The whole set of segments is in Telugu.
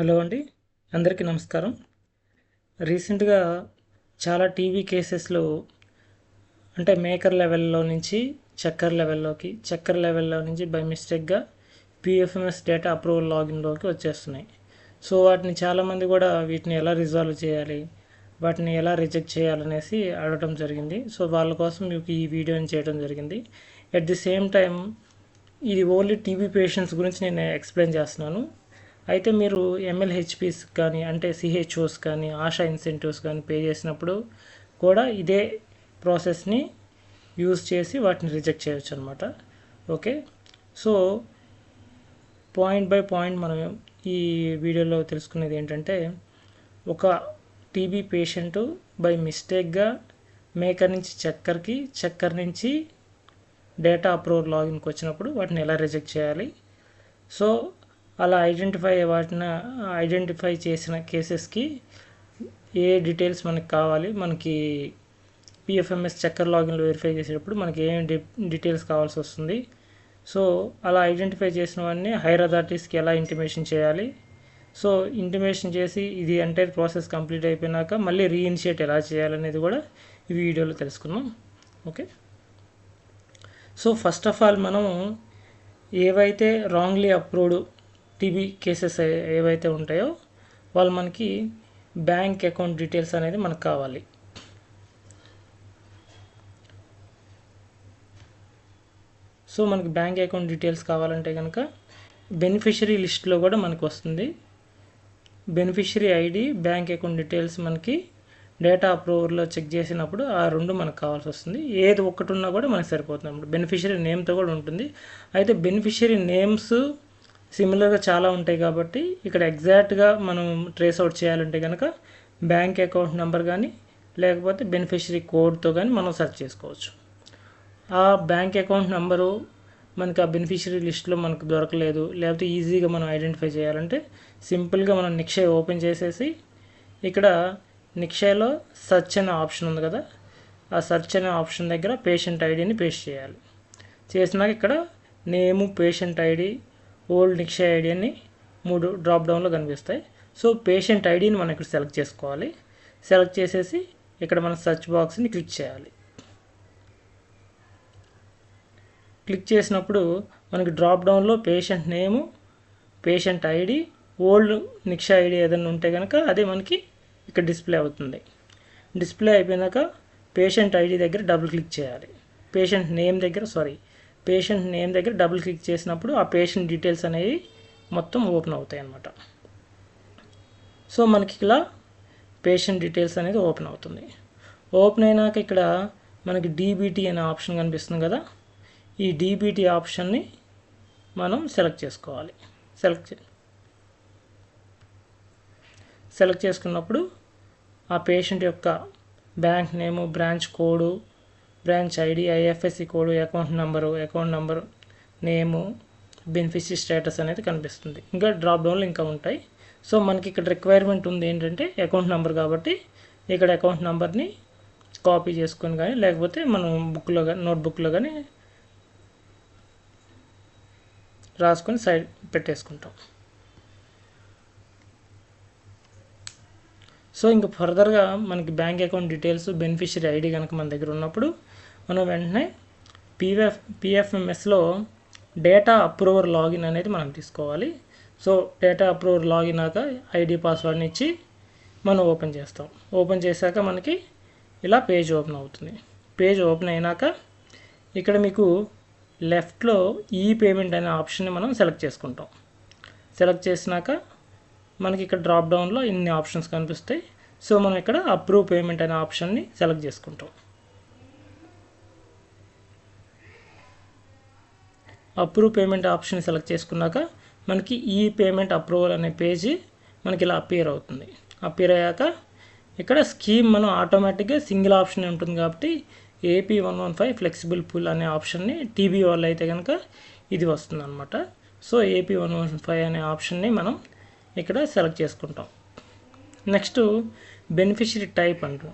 హలో అండి. అందరికీ నమస్కారం. రీసెంట్గా చాలా టీవీ కేసెస్లో అంటే మేకర్ లెవెల్లో నుంచి చక్కర్ లెవెల్లోకి చక్కర్ లెవెల్లో నుంచి బై మిస్టేక్గా పిఎఫ్ఎంఎస్ డేటా అప్రూవల్ లాగిన్లోకి వచ్చేస్తున్నాయి. సో వాటిని చాలామంది కూడా వీటిని ఎలా రిజాల్వ్ చేయాలి వాటిని ఎలా రిజెక్ట్ చేయాలనేసి అడగడం జరిగింది. సో వాళ్ళ కోసం మీకు ఈ వీడియోని చేయడం జరిగింది. ఎట్ ది సేమ్ టైం ఇది ఓన్లీ టీబీ పేషెంట్స్ గురించి నేను ఎక్స్ప్లెయిన్ చేస్తున్నాను. అయితే మీరు ఎంఎల్హెచ్పిస్ కానీ అంటే సిహెచ్ఓస్ కానీ ఆశా ఇన్సెంటివ్స్ కానీ పే చేసినప్పుడు కూడా ఇదే ప్రాసెస్ని యూజ్ చేసి వాటిని రిజెక్ట్ చేయొచ్చు అనమాట okay so point by point మనం ఈ వీడియోలో తెలుసుకునేది ఏంటంటే ఒక టీబీ పేషెంట్ బై మిస్టేక్గా మేకర్ నుంచి చక్కర్కి చక్కర్ నుంచి డేటా అప్రూవల్ లాగిన్కి వచ్చినప్పుడు వాటిని ఎలా రిజెక్ట్ చేయాలి? సో అలా ఐడెంటిఫై వాటిని ఐడెంటిఫై చేసిన కేసెస్కి ఏ డీటెయిల్స్ మనకి కావాలి మనకి పిఎఫ్ఎంఎస్ చక్కర్ లాగిన్లో వెరిఫై చేసేటప్పుడు మనకి ఏం డీటెయిల్స్ కావాల్సి వస్తుంది. సో అలా ఐడెంటిఫై చేసినవన్నీ హైర్ అథారిటీస్కి ఎలా ఇంటిమేషన్ చేయాలి? సో ఇంటిమేషన్ చేసి ఇది అంటే ప్రాసెస్ కంప్లీట్ అయిపోయినాక మళ్ళీ రీఇనిషియేట్ ఎలా చేయాలనేది కూడా ఈ వీడియోలో తెలుసుకుందాం. Okay so first of all మనం ఏవైతే రాంగ్లీ అప్రూవ్డ్ టీబీ కేసెస్ ఏవైతే ఉంటాయో వాళ్ళు మనకి బ్యాంక్ అకౌంట్ డీటెయిల్స్ అనేది మనకు కావాలి. సో మనకి బ్యాంక్ అకౌంట్ డీటెయిల్స్ కావాలంటే కనుక బెనిఫిషరీ లిస్ట్లో కూడా మనకు వస్తుంది. Beneficiary ID bank account details మనకి డేటా అప్రూవర్లో చెక్ చేసినప్పుడు ఆ రెండు మనకు కావాల్సి వస్తుంది. ఏది ఒక్కటి ఉన్నా కూడా మనకు సరిపోతుంది అన్నమాట. బెనిఫిషరీ నేమ్తో కూడా ఉంటుంది. అయితే బెనిఫిషరీ నేమ్స్ సిమిలర్గా చాలా ఉంటాయి కాబట్టి ఇక్కడ ఎగ్జాక్ట్గా మనం ట్రేస్ అవుట్ చేయాలంటే కనుక బ్యాంక్ అకౌంట్ నెంబర్ కానీ లేకపోతే బెనిఫిషరీ కోడ్తో కానీ మనం సెర్చ్ చేసుకోవచ్చు. ఆ బ్యాంక్ అకౌంట్ నెంబరు మనకి ఆ బెనిఫిషరీ లిస్ట్లో మనకు దొరకలేదు లేకపోతే ఈజీగా మనం ఐడెంటిఫై చేయాలంటే సింపుల్గా మనం నిక్షయ్ ఓపెన్ చేసేసి ఇక్కడ నిక్షయలో సెర్చ్ అనే ఆప్షన్ ఉంది కదా ఆ సెర్చ్ అనే ఆప్షన్ దగ్గర పేషెంట్ ఐడిని పేస్ట్ చేయాలి. చేసినాక ఇక్కడ name patient ID old Nikshay ID అని మూడు డ్రాప్ డౌన్లో కనిపిస్తాయి. సో పేషెంట్ ఐడిని మనం ఇక్కడ సెలెక్ట్ చేసుకోవాలి. సెలెక్ట్ చేసేసి ఇక్కడ మన సెర్చ్ బాక్స్ని క్లిక్ చేయాలి. క్లిక్ చేసినప్పుడు మనకి డ్రాప్ డౌన్లో patient name patient ID old Nikshay ID ఏదైనా ఉంటే కనుక అదే మనకి ఇక్కడ డిస్ప్లే అవుతుంది. డిస్ప్లే అయిపోయినాక పేషెంట్ ఐడి దగ్గర డబుల్ క్లిక్ చేయాలి. పేషెంట్ నేమ్ దగ్గర సారీ పేషెంట్ నేమ్ దగ్గర డబుల్ క్లిక్ చేసినప్పుడు ఆ పేషెంట్ డీటెయిల్స్ అనేవి మొత్తం ఓపెన్ అవుతాయి అన్నమాట. సో మనకి ఇలా పేషెంట్ డీటెయిల్స్ అనేది ఓపెన్ అవుతుంది. ఓపెన్ అయినాక ఇక్కడ మనకి డీబీటీ అనే ఆప్షన్ కనిపిస్తుంది కదా. ఈ డీబీటీ ఆప్షన్ని మనం సెలెక్ట్ చేసుకోవాలి. సెలెక్ట్ సెలెక్ట్ చేసుకున్నప్పుడు ఆ పేషెంట్ యొక్క bank name branch code branch ID IFSC code account number account number name beneficiary status అనేది కనిపిస్తుంది. ఇంకా డ్రాప్ డౌన్లు ఇంకా ఉంటాయి. సో మనకి ఇక్కడ రిక్వైర్మెంట్ ఉంది ఏంటంటే అకౌంట్ నెంబర్ కాబట్టి ఇక్కడ అకౌంట్ నెంబర్ని కాపీ చేసుకొని కానీ లేకపోతే మనం బుక్లో కానీ నోట్బుక్లో కానీ రాసుకొని సైడ్ పెట్టేసుకుంటాం. సో ఇంకా ఫర్దర్గా మనకి bank account details beneficiary ID కనుక మన దగ్గర ఉన్నప్పుడు మనం వెంటనే పీఎఫ్ పిఎఫ్ఎంఎస్లో డేటా అప్రూవర్ లాగిన్ అనేది మనం తీసుకోవాలి. సో డేటా అప్రూవర్ లాగిన్ అయ్యాక ఐడి పాస్వర్డ్ని ఇచ్చి మనం ఓపెన్ చేస్తాం. ఓపెన్ చేశాక మనకి ఇలా పేజ్ ఓపెన్ అవుతుంది. పేజ్ ఓపెన్ అయినాక ఇక్కడ మీకు లెఫ్ట్లో ఈ పేమెంట్ అనే ఆప్షన్ని మనం సెలెక్ట్ చేసుకుంటాం. సెలెక్ట్ చేసినాక మనకి ఇక్కడ డ్రాప్ డౌన్లో ఇన్ని ఆప్షన్స్ కనిపిస్తాయి. సో మనం ఇక్కడ అప్రూవ్ పేమెంట్ అనే ఆప్షన్ని సెలెక్ట్ చేసుకుంటాం. అప్రూవ్ పేమెంట్ ఆప్షన్ సెలెక్ట్ చేసుకున్నాక మనకి ఈ పేమెంట్ అప్రూవల్ అనే పేజీ మనకి ఇలా అపియర్ అవుతుంది. అపియర్ అయ్యాక ఇక్కడ స్కీమ్ మనం ఆటోమేటిక్గా సింగిల్ ఆప్షన్ ఉంటుంది కాబట్టి AP one one five flexible pool అనే ఆప్షన్ని టీబీ వాళ్ళు అయితే కనుక ఇది వస్తుంది అనమాట so AP one one five అనే ఆప్షన్ని మనం ఇక్కడ సెలెక్ట్ చేసుకుంటాం. నెక్స్ట్ బెనిఫిషరీ టైప్ అంటాం.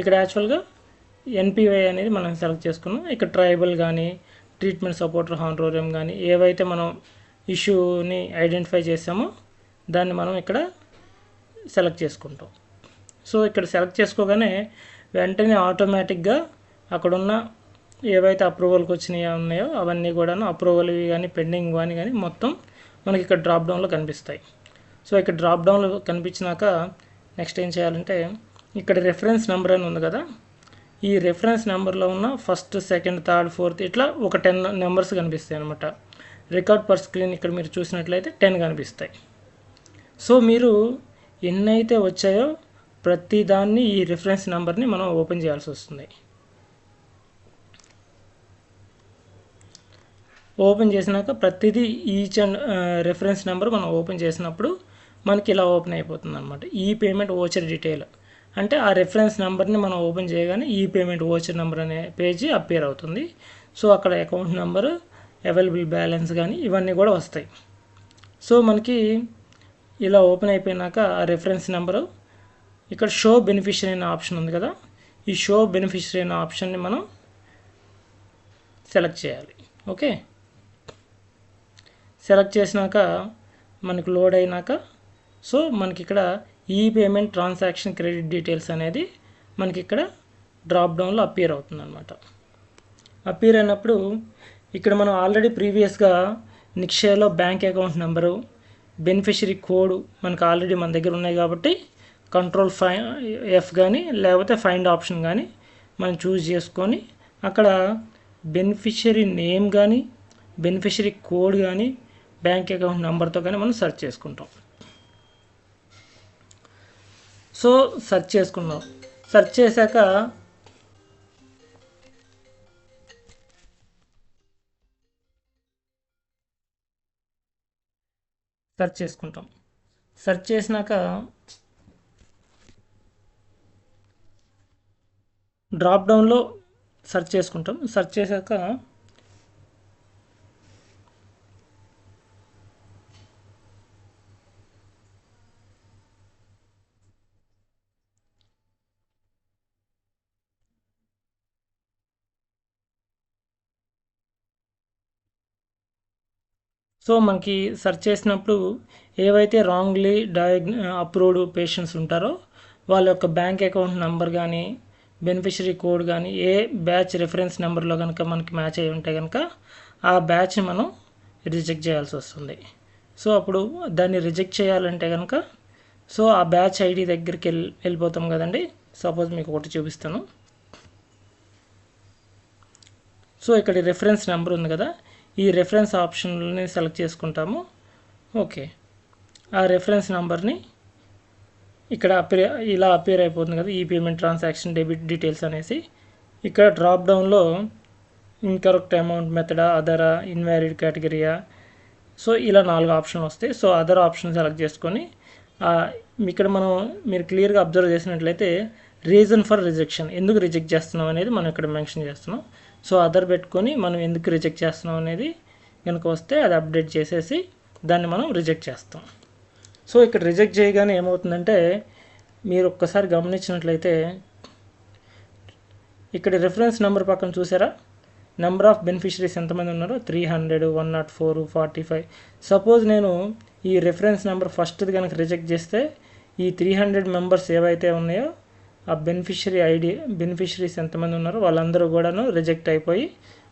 ఇక్కడ యాక్చువల్గా ఎన్పివై అనేది మనం సెలెక్ట్ చేసుకున్నాం. ఇక్కడ ట్రైబల్ కానీ ట్రీట్మెంట్ సపోర్టర్ హాండ్రోరియం కానీ ఏవైతే మనం ఇష్యూని ఐడెంటిఫై చేసామో దాన్ని మనం ఇక్కడ సెలెక్ట్ చేసుకుంటాం. సో ఇక్కడ సెలెక్ట్ చేసుకోగానే వెంటనే ఆటోమేటిక్గా అక్కడున్న ఏవైతే అప్రూవల్కి వచ్చినాయో ఉన్నాయో అవన్నీ కూడా అప్రూవల్ కానీ పెండింగ్ కానీ కానీ మొత్తం మనకి ఇక్కడ డ్రాప్ డౌన్లో కనిపిస్తాయి. సో ఇక్కడ డ్రాప్ డౌన్లో కనిపించినాక నెక్స్ట్ ఏం చేయాలంటే ఇక్కడ రెఫరెన్స్ నెంబర్ అని ఉంది కదా ఈ రెఫరెన్స్ నెంబర్లో ఉన్న ఫస్ట్ సెకండ్ థర్డ్ ఫోర్త్ ఇట్లా ఒక టెన్ నెంబర్స్ కనిపిస్తాయి అనమాట రికార్డ్ పర్ స్క్రీన్ ఇక్కడ మీరు చూసినట్లయితే టెన్ కనిపిస్తాయి. సో మీరు ఎన్నైతే వచ్చాయో ప్రతి దాన్ని ఈ రిఫరెన్స్ నెంబర్ని మనం ఓపెన్ చేయాల్సి వస్తుంది. ఓపెన్ చేసినాక ప్రతిదీ ఈచ్ అండ్ రెఫరెన్స్ నెంబర్ మనం ఓపెన్ చేసినప్పుడు మనకి ఇలా ఓపెన్ అయిపోతుంది అనమాట ఈ పేమెంట్ ఓచర్ డీటెయిల్. అంటే ఆ రెఫరెన్స్ నెంబర్ని మనం ఓపెన్ చేయగానే ఈ పేమెంట్ ఓచర్ నెంబర్ అనే పేజీ అపేర్ అవుతుంది. సో అక్కడ అకౌంట్ నెంబరు అవైలబుల్ బ్యాలెన్స్ కానీ ఇవన్నీ కూడా వస్తాయి. సో మనకి ఇలా ఓపెన్ అయిపోయినాక ఆ రెఫరెన్స్ నెంబరు ఇక్కడ షో బెనిఫిషియరీ అనే ఆప్షన్ ఉంది కదా. ఈ షో బెనిఫిషియరీ అనే ఆప్షన్ని మనం సెలెక్ట్ చేయాలి. ఓకే సెలెక్ట్ చేసినాక మనకు లోడ్ అయినాక సో మనకి ఇక్కడ ఈ పేమెంట్ ట్రాన్సాక్షన్ క్రెడిట్ డీటెయిల్స్ అనేది మనకి ఇక్కడ డ్రాప్ డౌన్లో అపియర్ అవుతుంది అనమాట అపియర్ అయినప్పుడు ఇక్కడ మనం ఆల్రెడీ ప్రీవియస్గా నిక్షయలో bank account number beneficiary code మనకు ఆల్రెడీ మన దగ్గర ఉన్నాయి కాబట్టి కంట్రోల్ ఫై ఎఫ్ కానీ లేకపోతే ఫైండ్ ఆప్షన్ కానీ మనం చూస్ చేసుకొని అక్కడ బెనిఫిషరీ నేమ్ కానీ బెనిఫిషరీ కోడ్ కానీ బ్యాంక్ అకౌంట్ నెంబర్తో కానీ మనం సెర్చ్ చేసుకుంటాం. సో సెర్చ్ చేసుకున్నాం. సెర్చ్ చేశాక సెర్చ్ చేసుకుంటాం. సెర్చ్ చేసినాక డ్రాప్ డౌన్లో సెర్చ్ చేసుకుంటాం. సెర్చ్ చేశాక సో మనకి సెర్చ్ చేసినప్పుడు ఏవైతే రాంగ్లీ డయాగ్ అప్రూవ్డ్ పేషెంట్స్ ఉంటారో వాళ్ళ యొక్క బ్యాంక్ అకౌంట్ నెంబర్ కానీ బెనిఫిషరీ కోడ్ కానీ ఏ బ్యాచ్ రెఫరెన్స్ నెంబర్లో కనుక మనకి మ్యాచ్ అయి ఉంటే కనుక ఆ బ్యాచ్ని మనం రిజెక్ట్ చేయాల్సి వస్తుంది. సో అప్పుడు దాన్ని రిజెక్ట్ చేయాలంటే కనుక సో ఆ బ్యాచ్ ఐడి దగ్గరికి వెళ్ళి వెళ్ళిపోతాం కదండి. సపోజ్ మీకు ఒకటి చూపిస్తాను. సో ఇక్కడ రెఫరెన్స్ నెంబర్ ఉంది కదా. ఈ రెఫరెన్స్ ఆప్షన్ని సెలెక్ట్ చేసుకుంటాము. ఓకే ఆ రెఫరెన్స్ నెంబర్ని ఇక్కడ అపేర్ ఇలా అపేర్ అయిపోతుంది కదా ఈ పేమెంట్ ట్రాన్సాక్షన్ డెబిట్ డీటెయిల్స్ అనేసి. ఇక్కడ డ్రాప్ డౌన్లో ఇన్కరెక్ట్ అమౌంట్ మెథడా అదరా ఇన్వాలిడ్ కేటగిరియా సో ఇలా నాలుగు ఆప్షన్ వస్తాయి. సో అదర్ ఆప్షన్ సెలెక్ట్ చేసుకొని ఇక్కడ మనం మీరు క్లియర్గా అబ్జర్వ్ చేసినట్లయితే రీజన్ ఫర్ రిజెక్షన్ ఎందుకు రిజెక్ట్ చేస్తున్నాం అనేది మనం ఇక్కడ మెన్షన్ చేస్తున్నాం. సో అదర్ పెట్టుకొని మనం ఎందుకు రిజెక్ట్ చేస్తున్నాం అనేది కనుక వస్తే అది అప్డేట్ చేసేసి దాన్ని మనం రిజెక్ట్ చేస్తాం. సో ఇక్కడ రిజెక్ట్ చేయగానే ఏమవుతుందంటే మీరు ఒక్కసారి గమనించినట్లయితే ఇక్కడ రిఫరెన్స్ నెంబర్ పక్కన చూసారా? నెంబర్ ఆఫ్ బెనిఫిషరీస్ ఎంతమంది ఉన్నారో? Three hundred one not four forty five suppose నేను ఈ రిఫరెన్స్ నెంబర్ ఫస్ట్ది కనుక రిజెక్ట్ చేస్తే ఈ త్రీ హండ్రెడ్ మెంబర్స్ ఏవైతే ఉన్నాయో ఆ బెనిఫిషరీ ఐడి బెనిఫిషరీస్ ఎంతమంది ఉన్నారో వాళ్ళందరూ కూడాను రిజెక్ట్ అయిపోయి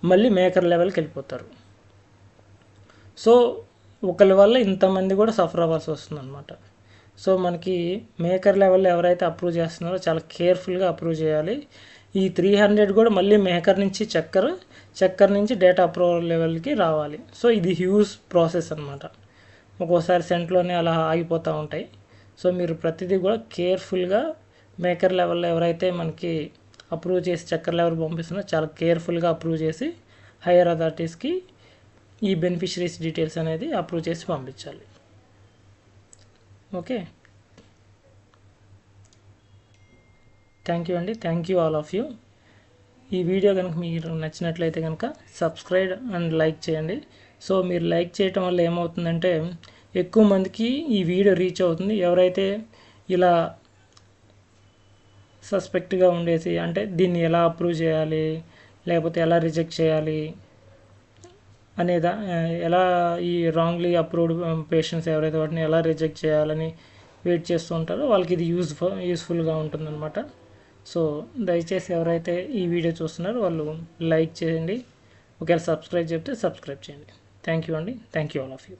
మళ్ళీ మేకర్ లెవెల్కి వెళ్ళిపోతారు. సో ఒకరి వల్ల ఇంతమంది కూడా సఫర్ అవ్వాల్సి వస్తుంది అనమాట సో మనకి మేకర్ లెవెల్లో ఎవరైతే అప్రూవ్ చేస్తున్నారో చాలా కేర్ఫుల్గా అప్రూవ్ చేయాలి. ఈ త్రీ హండ్రెడ్ కూడా మళ్ళీ మేకర్ నుంచి చక్కర్ చక్కర్ నుంచి డేటా అప్రూవల్ లెవెల్కి రావాలి. సో ఇది హ్యూజ్ ప్రాసెస్ అనమాట ఒక్కోసారి సెంట్లోనే అలా ఆగిపోతూ ఉంటాయి. సో మీరు ప్రతిదీ కూడా కేర్ఫుల్గా మేకర్ లెవెల్లో ఎవరైతే మనకి అప్రూవ్ చేసి చక్కర్ లెవెల్ పంపిస్తున్నారో చాలా కేర్ఫుల్గా అప్రూవ్ చేసి హైయర్ అథారిటీస్కి ఈ బెనిఫిషరీస్ డీటెయిల్స్ అనేది అప్రూవ్ చేసి పంపించాలి. ఓకే? థ్యాంక్ యూ అండి. Thank you all of you. ఈ వీడియో కనుక మీరు నచ్చినట్లయితే కనుక సబ్స్క్రైబ్ అండ్ లైక్ చేయండి. సో మీరు లైక్ చేయటం వల్ల ఏమవుతుందంటే ఎక్కువ మందికి ఈ వీడియో రీచ్ అవుతుంది. ఎవరైతే ఇలా సస్పెక్ట్గా ఉండేసి అంటే దీన్ని ఎలా అప్రూవ్ చేయాలి లేకపోతే ఎలా రిజెక్ట్ చేయాలి అనేదా ఎలా ఈ రాంగ్లీ అప్రూవ్డ్ పేషెంట్స్ ఎవరైతే వాటిని ఎలా రిజెక్ట్ చేయాలని వెయిట్ చేస్తూ ఉంటారో వాళ్ళకి ఇది యూస్ఫుల్ యూస్ఫుల్గా ఉంటుందన్నమాట. సో దయచేసి ఎవరైతే ఈ వీడియో చూస్తున్నారో వాళ్ళు లైక్ చేయండి. ఒకవేళ సబ్స్క్రైబ్ చెప్తే సబ్స్క్రైబ్ చేయండి. థ్యాంక్ యూ అండి. Thank you all of you